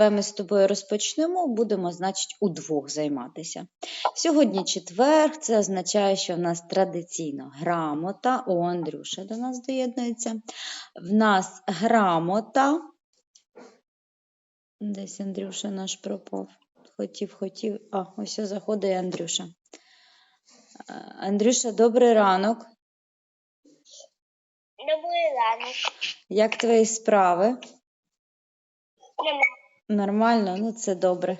Давай ми з тобою розпочнемо, будемо, значить, удвох займатися. Сьогодні четвер, це означає, що в нас традиційно грамота. О, Андрюша до нас доєднується. В нас грамота. Десь Андрюша наш пропав. Хотів, хотів. А, ось заходить Андрюша. Е, Андрюша, добрий ранок. Добрий ранок. Як твої справи? Нормально, ну це добре.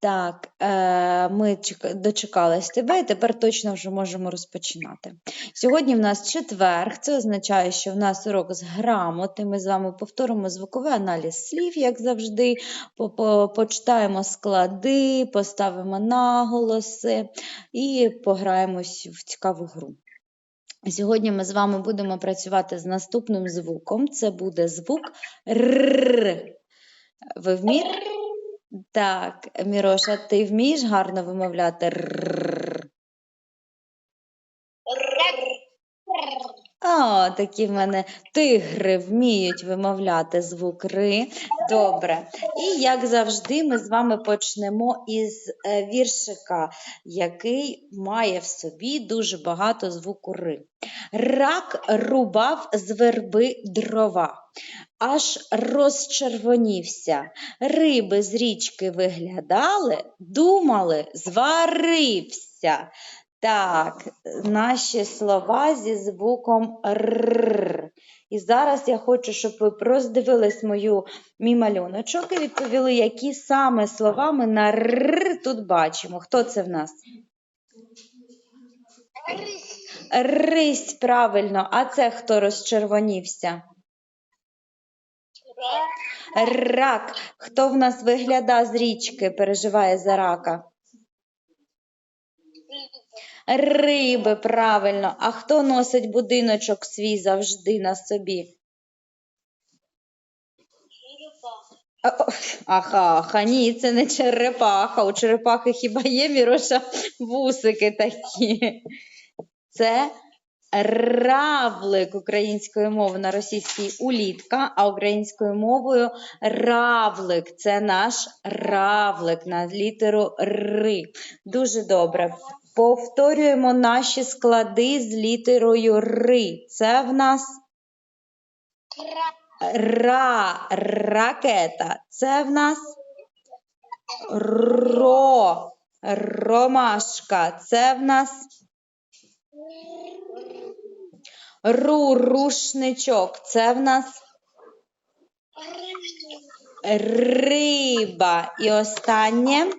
Так, е, ми дочекались тебе, і тепер точно вже можемо розпочинати. Сьогодні в нас четверг, це означає, що в нас урок з грамоти. Ми з вами повторимо звуковий аналіз слів, як завжди. по- по- Почитаємо склади, поставимо наголоси і пограємось в цікаву гру. Сьогодні ми з вами будемо працювати з наступним звуком. Це буде звук Р. Ви вмієте? Так, Міроша, ти вмієш гарно вимовляти р? О, такі в мене тигри вміють вимовляти звук ри. Добре. І як завжди, ми з вами почнемо із е, віршика, який має в собі дуже багато звуку ри. Рак рубав з верби дрова, аж розчервонівся. Риби з річки виглядали, думали, зварився. Так, наші слова зі звуком р. І зараз я хочу, щоб ви роздивились мою мій малюночок і відповіли, які саме слова ми на р тут бачимо. Хто це в нас? Рись, правильно. А це хто розчервонівся? Рак. Хто в нас вигляда з річки, переживає за рака? Риби, правильно. А хто носить будиночок свій завжди на собі? А, о, Аха, аха, ні, це не черепаха. У черепахи хіба є Міроша вусики такі? Це равлик українською мовою на російській улітка, а українською мовою равлик. Це наш равлик на літеру ри. Дуже добре. Повторюємо наші склади з літерою ри. Це в нас ра, ракета. Це в нас ро, ромашка. Це в нас ру, рушничок. Це в нас риба. І останнє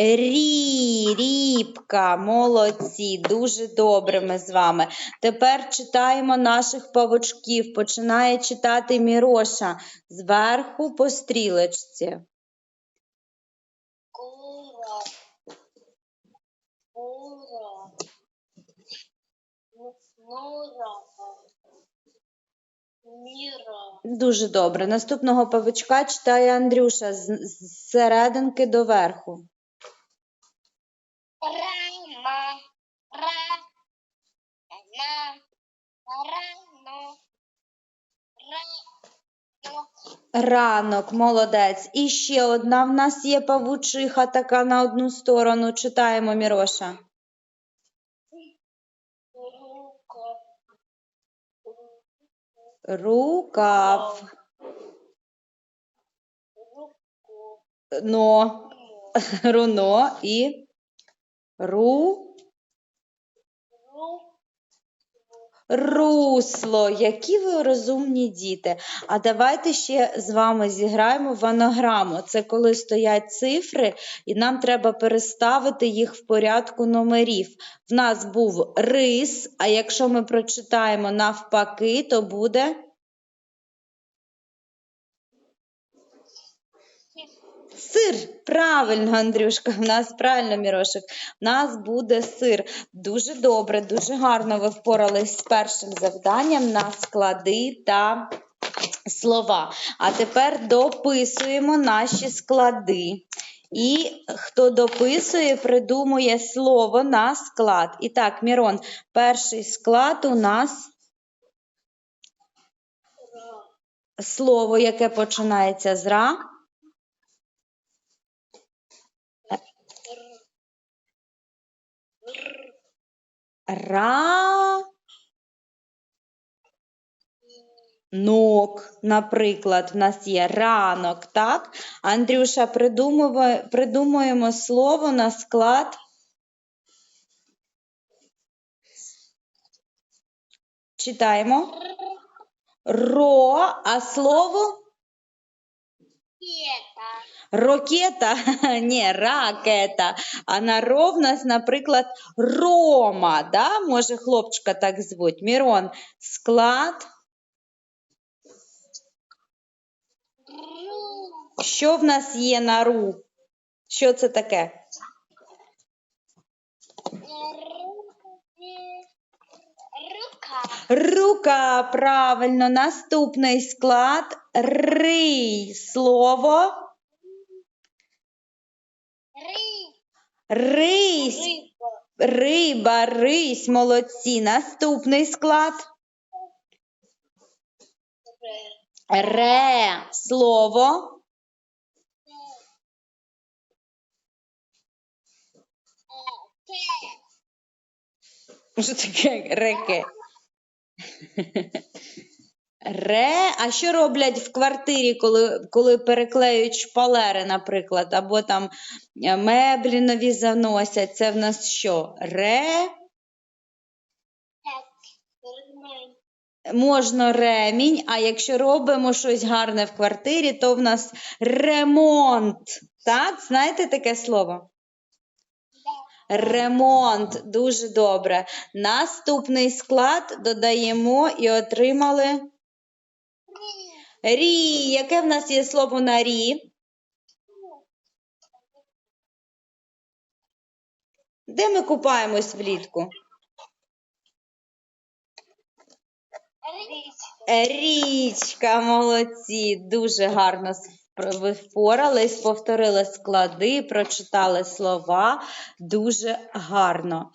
рі, рібка. Молодці. Дуже добре ми з вами. Тепер читаємо наших павучків. Починає читати Міроша зверху по стрілочці. Дуже добре. Наступного павучка читає Андрюша з серединки до верху. Рама. Ра. На. Рано. Рано. Ранок, молодець. І ще одна в нас є павучиха така на одну сторону. Читаємо Міроша. Рука. Рукав. Но. Руно і. Ру. Русло, які ви розумні діти. А давайте ще з вами зіграємо в анаграму. Це коли стоять цифри, і нам треба переставити їх в порядку номерів. В нас був рис, а якщо ми прочитаємо навпаки, то буде сир. Правильно, Андрюшка, в нас правильно, Мірошик. В нас буде сир. Дуже добре, дуже гарно ви впорались з першим завданням на склади та слова. А тепер дописуємо наші склади. І хто дописує, придумує слово на склад. І так, Мірон, перший склад у нас слово, яке починається з ра. Ра. Нок, наприклад, в нас є ранок, так? Андрюша, придумує- придумуємо слово на склад. Читаємо. Ро, а слово Ракета. ні, ракета. А на ро нас, наприклад, Рома, да? Може, хлопчика так звуть. Мірон, склад. Що в нас є на ру? Що це таке? Рука, правильно. Наступний склад рий. Слово Ри. Рись. Риба. Рись, молодці. Наступний склад ре. Слово Що таке реке? Ре, а що роблять в квартирі, коли, коли переклеюють шпалери, наприклад, або там е, меблі нові заносять? Це в нас що? Ре, можна ремінь, а якщо робимо щось гарне в квартирі, то в нас ремонт. Так? Знаєте таке слово? Ремонт. Дуже добре. Наступний склад додаємо і отримали рі. Яке в нас є слово на рі? Де ми купаємось влітку? Річ. Річка, молодці, дуже гарно ви впорались, повторили склади, прочитали слова. Дуже гарно.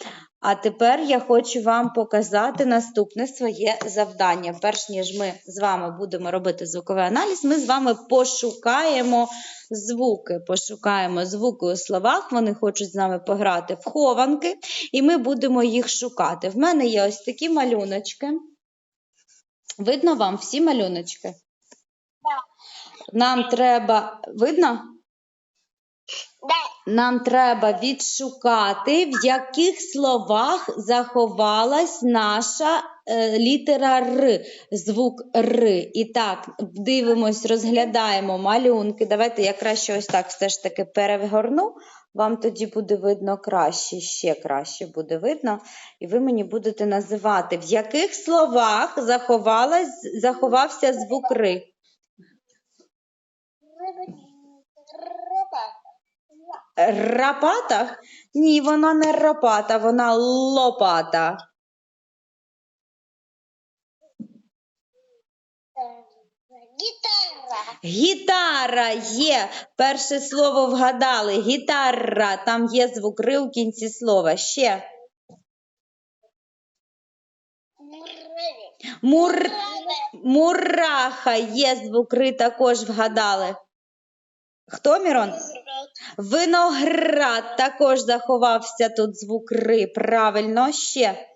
А тепер я хочу вам показати наступне своє завдання. Перш ніж ми з вами будемо робити звуковий аналіз, ми з вами пошукаємо звуки. Пошукаємо звуки у словах. Вони хочуть з нами пограти в хованки, і ми будемо їх шукати. В мене є ось такі малюночки. Видно вам всі малюночки? Нам треба. Видно? Да. Нам треба відшукати, в яких словах заховалась наша е, літера Р, звук Р. І так, дивимось, розглядаємо малюнки. Давайте я краще ось так все ж таки перегорну. Вам тоді буде видно краще, ще краще буде видно. І ви мені будете називати, в яких словах заховалась, заховався звук Р. Риба. Риба. Рапата? Ні, вона не рапата, вона лопата. Гітара. Гітара є. Перше слово вгадали. Гітара. Там є звук ри у кінці слова. Ще. Мур... Мураха є звук ри, також вгадали. Хто, Мірон? Виноград також заховався тут звук ри. Правильно, ще.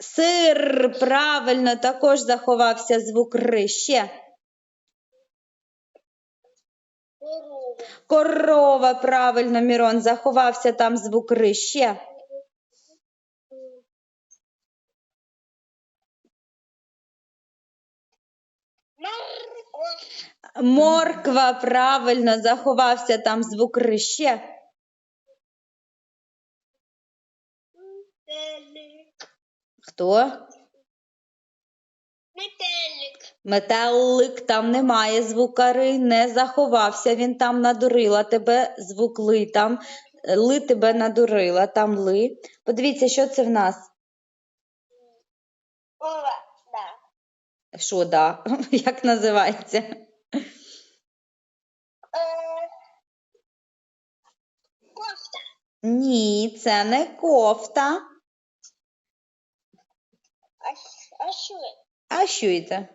Сир. Правильно, також заховався звук ри. Ще. Корова, правильно, Мірон, заховався там звук ри. Ще. Морква. Правильно, заховався там звук ри. Ще. Хто? Метелик. Метелик, там немає звука ри, не заховався він там надурила тебе, звук ли там. Ли тебе надурила, там ли. Подивіться, що це в нас? Ова. Що, да? Як називається? Е, Кофта. Ні, це не кофта. А що? А?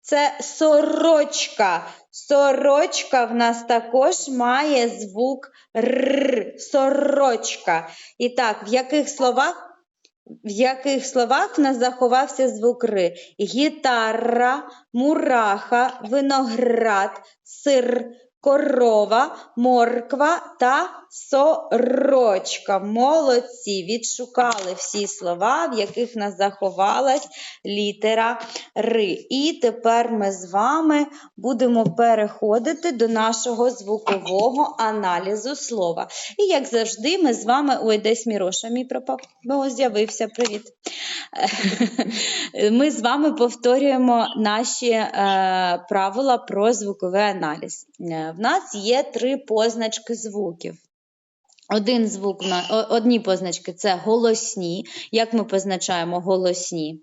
Це сорочка. Сорочка в нас також має звук р. Сорочка. І так, в яких словах? В яких словах в нас заховався звук Р? Гітара, мураха, виноград, сир, корова, морква та сорочка. Молодці, відшукали всі слова, в яких нас заховалась літера ри. І тепер ми з вами будемо переходити до нашого звукового аналізу слова. І як завжди, ми з вами. Ой, десь Міроша мій пропав. О, з'явився, привіт. Ми з вами повторюємо наші е, правила про звуковий аналіз. Е, В нас є три позначки звуків. Один звук, на- одні позначки це голосні. Як ми позначаємо голосні?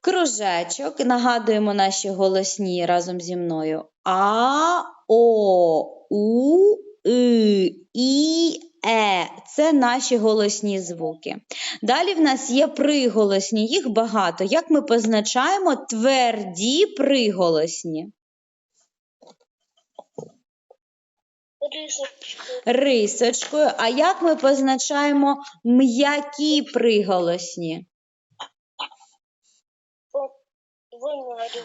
Кружечок. Нагадуємо наші голосні разом зі мною. А, О, У, И, І, Е. Це наші голосні звуки. Далі в нас є приголосні, їх багато. Як ми позначаємо тверді приголосні? Рисочкою. А як ми позначаємо м'які приголосні?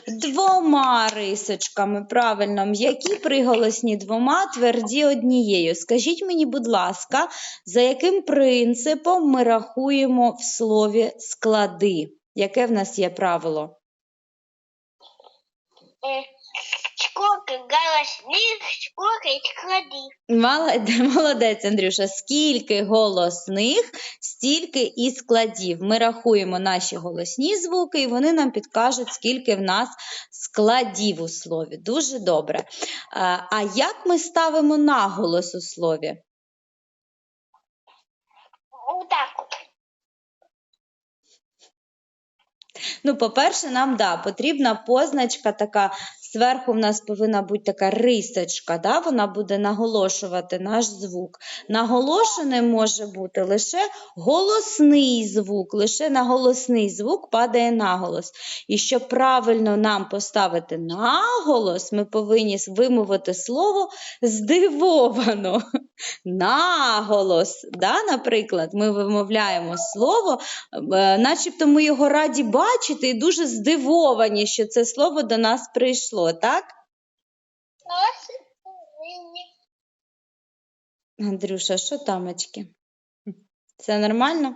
Двома рисочками, правильно, м'які приголосні двома, тверді однією. Скажіть мені, будь ласка, за яким принципом ми рахуємо в слові склади? Яке в нас є правило? Э, Сколько голосных, сколько складів. Молодець, молодець, Андрюша. Скільки голосних, стільки і складів. Ми рахуємо наші голосні звуки, і вони нам підкажуть, скільки в нас складів у слові. Дуже добре. А як ми ставимо наголос у слові? Вот так вот. Ну, по-перше, нам да, потрібна позначка така. Зверху в нас повинна бути така рисочка, да? вона буде наголошувати наш звук. Наголошеним може бути лише голосний звук, лише на голосний звук падає наголос. І щоб правильно нам поставити наголос, ми повинні вимовити слово здивовано. Наголос. Да? Наприклад, ми вимовляємо слово, е, начебто ми його раді бачити і дуже здивовані, що це слово до нас прийшло, так? Андрюша, що тамочки? Все нормально?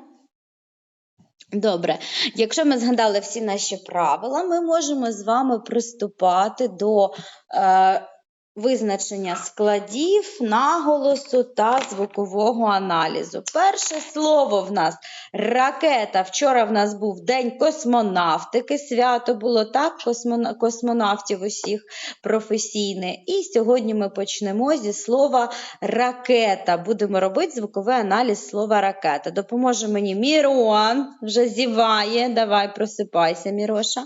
Добре. Якщо ми згадали всі наші правила, ми можемо з вами приступати до е, визначення складів, наголосу та звукового аналізу. Перше слово в нас ракета. Вчора в нас був День космонавтики, свято було так, космонавтів усіх професійне. І сьогодні ми почнемо зі слова ракета. Будемо робити звуковий аналіз слова ракета. Допоможе мені Мірон, вже зіває. Давай, просипайся, Міроша.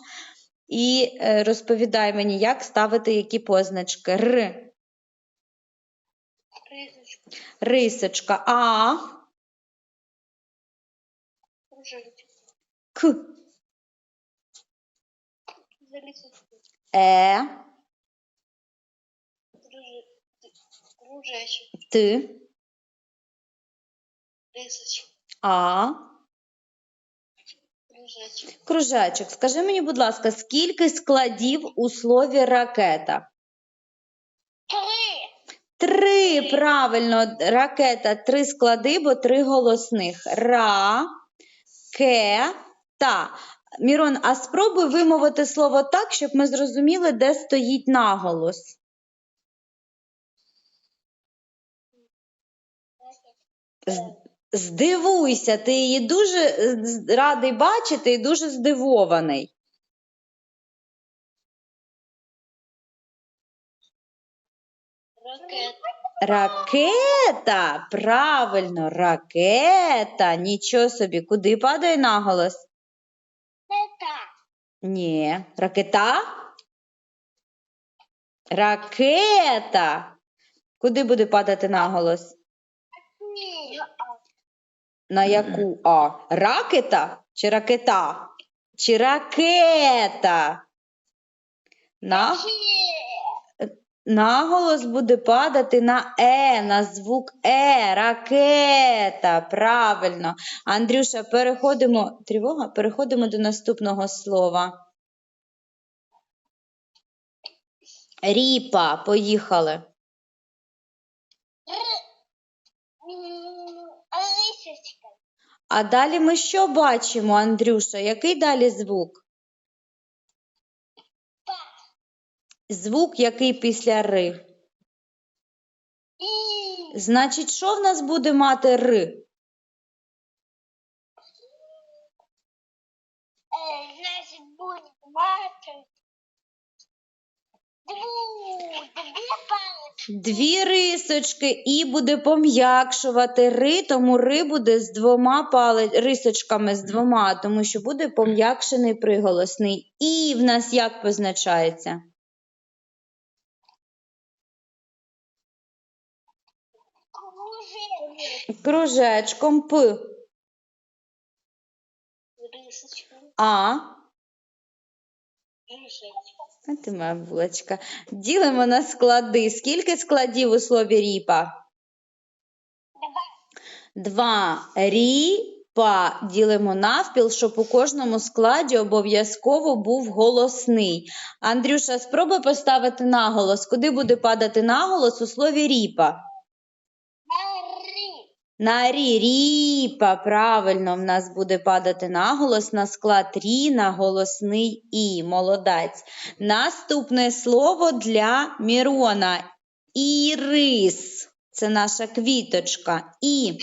І е, розповідай мені, як ставити які позначки. Р, рисочка, А, Кружечек. К, За. Е, Кружи- Кружечек. Т, А. Кружечок, скажи мені, будь ласка, скільки складів у слові ракета? Три. Три, правильно, ракета, три склади, бо три голосних. Ра, ке, та. Мірон, а спробуй вимовити слово так, щоб ми зрозуміли, де стоїть наголос. Здивуйся, ти її дуже е, радий бачити і дуже здивований. Ракет. Ракета, правильно, ракета. Нічого собі, куди падає наголос? Это. Ні. Ракета? Ракета. Куди буде падати наголос? Ні. На яку А? Ракета чи ракета? чи ракета? На, наголос буде падати на е, на звук е, ракета. Правильно. Андрюша, переходимо. Тривога? Переходимо до наступного слова. Ріпа, поїхали. Лисичка. А далі ми що бачимо, Андрюша? Який далі звук? Па. Звук, який після ри. І. Значить, що в нас буде мати ри? Е, Значить, буде мати. Дву. Дві палички. Дві рисочки, і буде пом'якшувати ри, тому ри буде з двома пали... рисочками з двома, тому що буде пом'якшений приголосний. І в нас як позначається? Кружечком П. А. Рисочка. А ти моя булочка. Ділимо на склади. Скільки складів у слові ріпа? Два. Ріпа ділимо навпіл, щоб у кожному складі обов'язково був голосний. Андрюша, спробуй поставити наголос. Куди буде падати наголос у слові ріпа? На рі, ріпа, правильно, в нас буде падати наголос на склад рі, на голосний і. Молодець. Наступне слово для Мірона. Ірис. Це наша квіточка. І.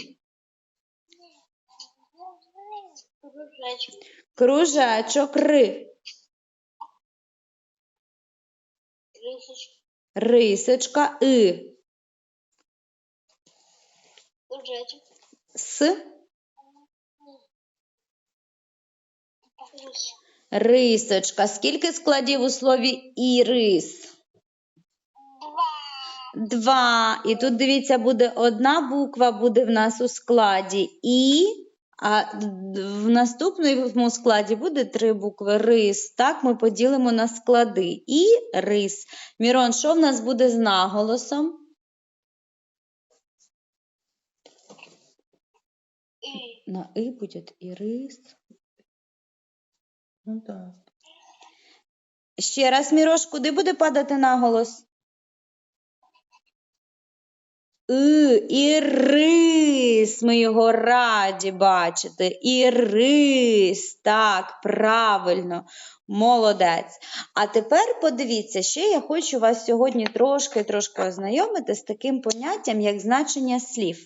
Кружечок. Ри. Рисочка. Рисочка и. Кружечок. С. Рисочка. Рисочка. Скільки складів у слові ірис? Два. Два. І тут дивіться, буде одна буква буде в нас у складі і, а в наступному складі буде три букви рис. Так, ми поділимо на склади. І рис. Мірон, що в нас буде з наголосом? На и буде ірис. Ну так. Ще раз, Мірош, куди буде падати наголос? И, ірис, ми його раді бачити. Ірис, так, правильно, молодець. А тепер подивіться, ще я хочу вас сьогодні трошки-трошки ознайомити з таким поняттям, як значення слів.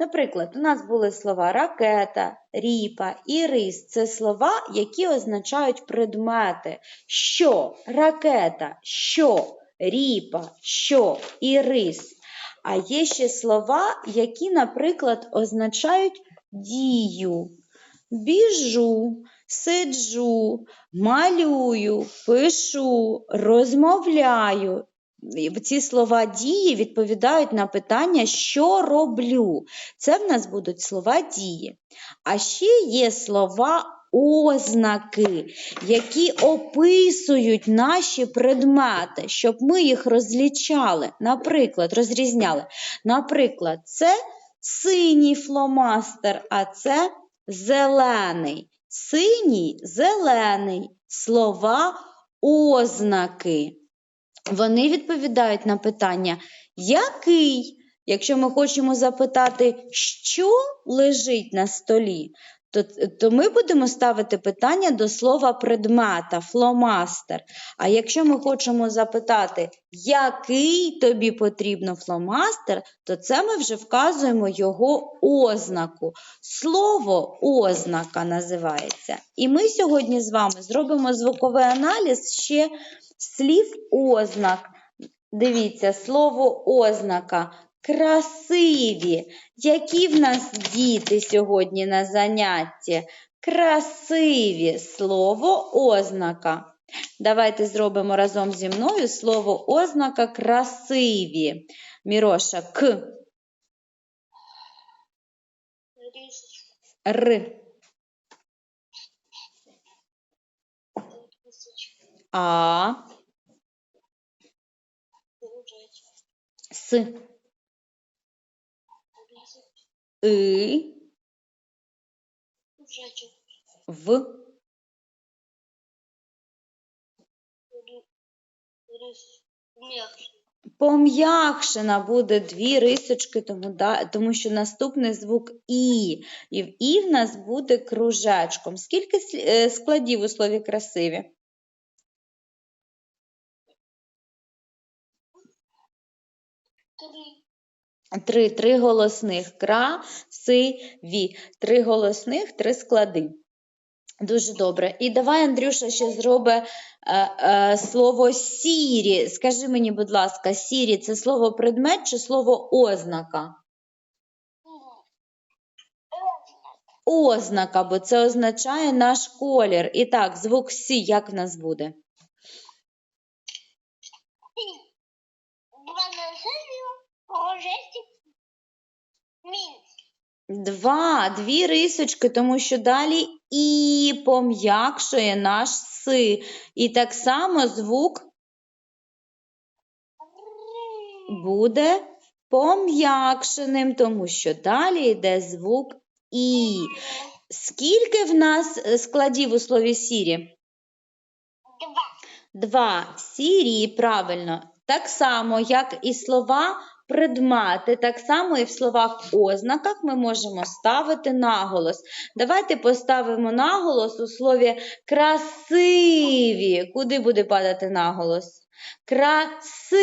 Наприклад, у нас були слова ракета, ріпа, ірис. Це слова, які означають предмети. Що ракета, що ріпа, що ірис. А є ще слова, які, наприклад, означають дію. Біжу, сиджу, малюю, пишу, розмовляю. Ці слова дії відповідають на питання, що роблю. Це в нас будуть слова дії. А ще є слова ознаки, які описують наші предмети, щоб ми їх розлічали. Наприклад, розрізняли. Наприклад, це синій фломастер, а це зелений. Синій, зелений. Слова ознаки. Вони відповідають на питання, який? Якщо ми хочемо запитати, що лежить на столі, то, то ми будемо ставити питання до слова предмета, фломастер. А якщо ми хочемо запитати, який тобі потрібно фломастер, то це ми вже вказуємо його ознаку. Слово ознака називається. І ми сьогодні з вами зробимо звуковий аналіз ще слів ознак. Дивіться, слово ознака. Красиві. Які в нас діти сьогодні на занятті? Красиві. Слово ознака. Давайте зробимо разом зі мною слово ознака красиві. Міроша К, Р, А, С. И, В. Пом'якшена буде дві рисочки, тому, да, тому що наступний звук І. І в І в нас буде кружечком. Скільки е, складів у слові красиві? Три. Три, голосних. Красиві. Три голосних, три склади. Дуже добре. І давай, Андрюша, ще зробить е, е, слово сірі. Скажи мені, будь ласка, сірі це слово предмет чи слово ознака? Ознака, бо це означає наш колір. І так, звук Сі, як в нас буде? Два на землю. Кружечок. Мінь. Два, дві рисочки, тому що далі і пом'якшує наш си. І так само звук буде пом'якшеним, тому що далі йде звук і. Скільки в нас е, складів у слові сірі? Два. Два. Сірі, правильно. Так само, як і слова предмети, так само і в словах ознаках ми можемо ставити наголос. Давайте поставимо наголос у слові красиві. Куди буде падати наголос? Красиві.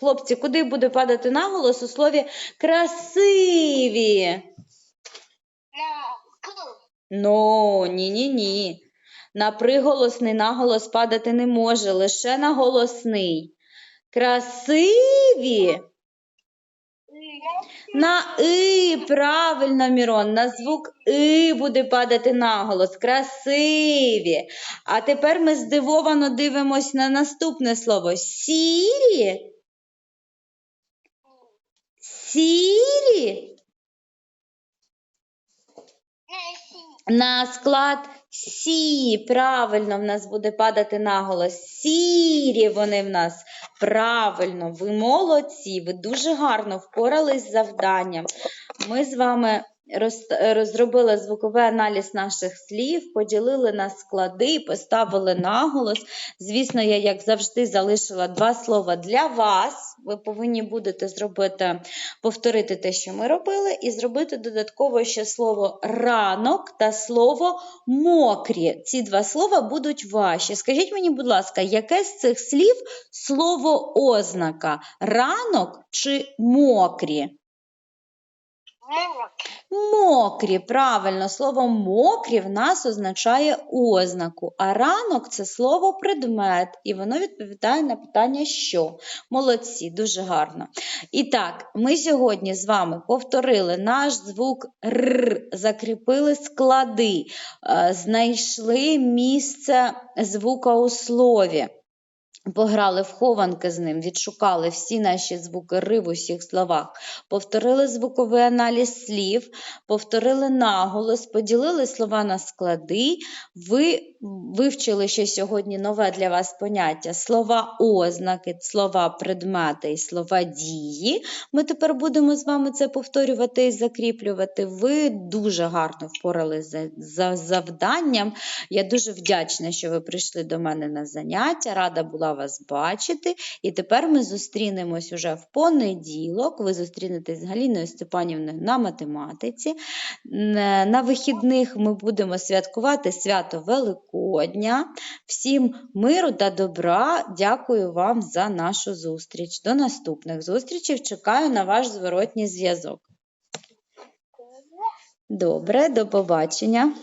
Хлопці, куди буде падати наголос у слові красиві? К. Ну, ні-ні-ні. На приголосний наголос падати не може, лише на голосний. Красиві. На и, правильно, Мірон, на звук и буде падати наголос. Красиві. А тепер ми здивовано дивимось на наступне слово. Сірі. Сірі. На склад сі, правильно, в нас буде падати наголос. Сірі вони в нас. Правильно, ви молодці, ви дуже гарно впорались з завданням. Ми з вами розробили звуковий аналіз наших слів, поділили на склади, поставили наголос. Звісно, я, як завжди, залишила два слова для вас. Ви повинні будете зробити, повторити те, що ми робили, і зробити додатково ще слово ранок та слово мокрі. Ці два слова будуть ваші. Скажіть мені, будь ласка, яке з цих слів слово ознака? Ранок чи мокрі? Мокрі, правильно, слово мокрі в нас означає ознаку, а ранок це слово предмет, і воно відповідає на питання що. Молодці, дуже гарно. І так, ми сьогодні з вами повторили наш звук Р, закріпили склади, е, знайшли місце звука у слові. Пограли в хованки з ним, відшукали всі наші звуки Р в усіх словах, повторили звуковий аналіз слів, повторили наголос, поділили слова на склади. Ви вивчили ще сьогодні нове для вас поняття слова ознаки, слова предмети і слова дії. Ми тепер будемо з вами це повторювати і закріплювати. Ви дуже гарно впоралися за завданням. Я дуже вдячна, що ви прийшли до мене на заняття. Рада була вас бачити. І тепер ми зустрінемось уже в понеділок. Ви зустрінетесь з Галіною Степанівною на математиці. На вихідних ми будемо святкувати свято Великодня. Всім миру та добра. Дякую вам за нашу зустріч. До наступних зустрічей. Чекаю на ваш зворотній зв'язок. Добре, до побачення.